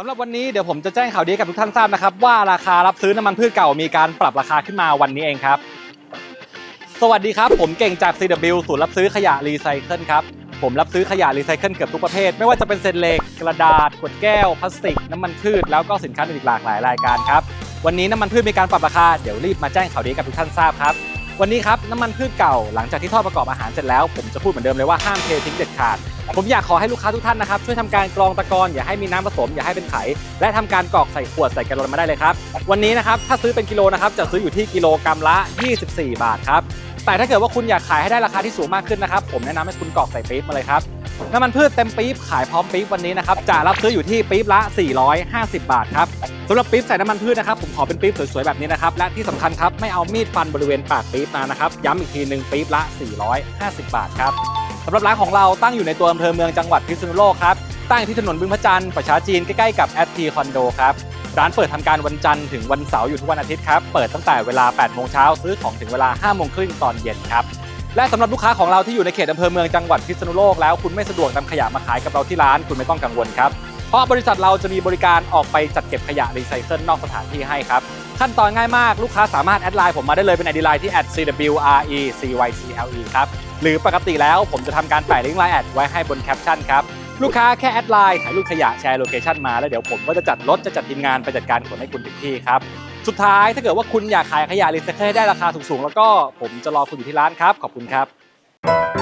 สำหรับวันนี้เดี๋ยวผมจะแจ้งข่าวดีกับทุกท่านทราบนะครับ ว่าราคารับซื้อน้ำมันพืชเก่ามีการปรับราคาขึ้นมาวันนี้เองครับ สวัสดีครับผมเก่งจาก CW ศูนย์รับซื้อขยะรีไซเคิลครับผมรับซื้อขยะรีไซเคิลเกือบทุกประเภท ไม่ว่าจะเป็นเศษเหล็กกระดาษขวดแก้วพลาสติกน้ำมันพืชแล้วก็สินค้าอื่นอีกหลากหลายรายการครับวันนี้น้ำมันพืชมีการปรับราคาเดี๋ยวรีบมาแจ้งข่าวดีกับทุกท่านทราบครับวันนี้ครับน้ำมันพืชเก่าหลังจากที่ทอดประกอบอาหารเสร็จแล้ว ผมจะพูดเหมือนเดิมเลยว่าห้ามเททิ้งเด็ดขาด ผมอยากขอให้ลูกค้าทุกท่านนะครับช่วยทำการกรองตะกอนอย่าให้มีน้ำผสมอย่าให้เป็นไข และทำการกรอกใส่ขวดใส่แกลลอนมาได้เลยครับ วันนี้นะครับถ้าซื้อเป็นกิโลนะครับจะซื้ออยู่ที่กิโลกรัมละ 24 บาทครับแต่ถ้าเกิดว่าคุณอยากขายให้ได้ราคาที่สูงมากขึ้นนะครับผมแนะนำให้คุณกรอกใส่ปี๊บมาเลยครับน้ำมันพืชเต็มปี๊บขายพร้อมปี๊บวันนี้นะครับจะรับซื้ออยู่ที่ปี๊บละ 450 บาทครับสำหรับปี๊บใส่น้ำมันพืชนะครับผมขอเป็นปี๊บสวยๆแบบนี้นะครับและที่สำคัญครับไม่เอามีดฟันบริเวณปากปี๊บมานะครับย้ำอีกทีหนึ่งปี๊บละ 450 บาทครับ สำหรับร้านของเราตั้งอยู่ในตัวอำเภอเมืองจังหวัดพิษณุโลกครับ ตั้งที่ถนนบึงพระจันทร์ประชาจีนใกล้ๆกับแอดทีคอนโดครับ ร้านเปิดทำการวันจันทร์ถึงวันเสาร์อยู่ทุกวันอาทิตย์ครับ เปิดตั้งแต่เวลา 8 โมงเช้าซื้อของถึงเวลา 5 โมงครึ่งตอนเย็นครับ และสำหรับลูกค้าของเราที่อยู่ในเขตอำเภอเมืองจังหวัดพิษณุโลกแล้วคุณไม่สะดวกนำขยะมาขายกับเราที่ร้านคุณไม่ต้องกังวลครับเพราะบริษัทเราจะมีบริการออกไปจัดเก็บขยะรีไซเคิลนอกสถานที่ให้ครับ ขั้นตอนง่ายมากลูกค้าสามารถแอดไลน์ผมมาได้เลยเป็นไอดีไลน์ที่ @cwrecycle ครับ หรือปกติแล้วผมจะทำการแปะลิงก์ไลน์แอดไว้ให้บนแคปชั่นครับลูกค้าแค่แอดไลน์ถ่ายรูปขยะแชร์โลเคชันมาแล้วเดี๋ยวผมก็จะจัดรถจะจัดทีมงานไปจัดการขนให้คุณถึงที่ครับสุดท้ายถ้าเกิดว่าคุณอยากขายขยะรีไซเคิลให้ได้ราคาสูงๆแล้วก็ผมจะรอคุณอยู่ที่ร้านครับ ขอบคุณครับ